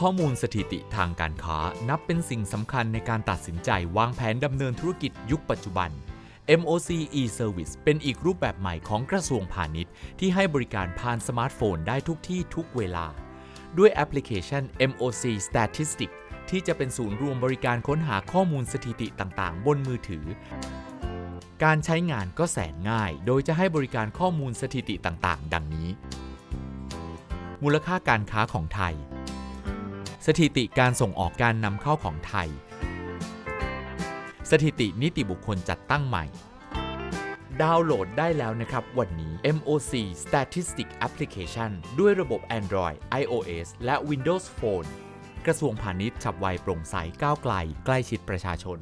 ข้อมูลสถิติทางการค้านับเป็นสิ่งสำคัญในการตัดสินใจวางแผนดำเนินธุรกิจยุคปัจจุบัน MOC e-Service เป็นอีกรูปแบบใหม่ของกระทรวงพาณิชย์ ที่ให้บริการผ่านสมาร์ทโฟนได้ทุกที่ทุกเวลา ด้วยแอปพลิเคชัน MOC statistics ที่จะเป็นศูนย์รวมบริการค้นหาข้อมูลสถิติต่างๆ บนมือถือ การใช้งานก็แสนง่าย โดยจะให้บริการข้อมูลสถิติต่างๆ ดังนี้ มูลค่าการค้าของไทย สถิติการส่งออกการนำเข้าของไทย สถิตินิติบุคคลจัดตั้งใหม่ ดาวน์โหลดได้แล้วนะครับวันนี้ MOC Statistic Application ด้วยระบบ Android, iOS และ Windows Phone กระทรวงพาณิชย์ฉับไวโปร่งใสก้าวไกล ใกล้ชิดประชาชน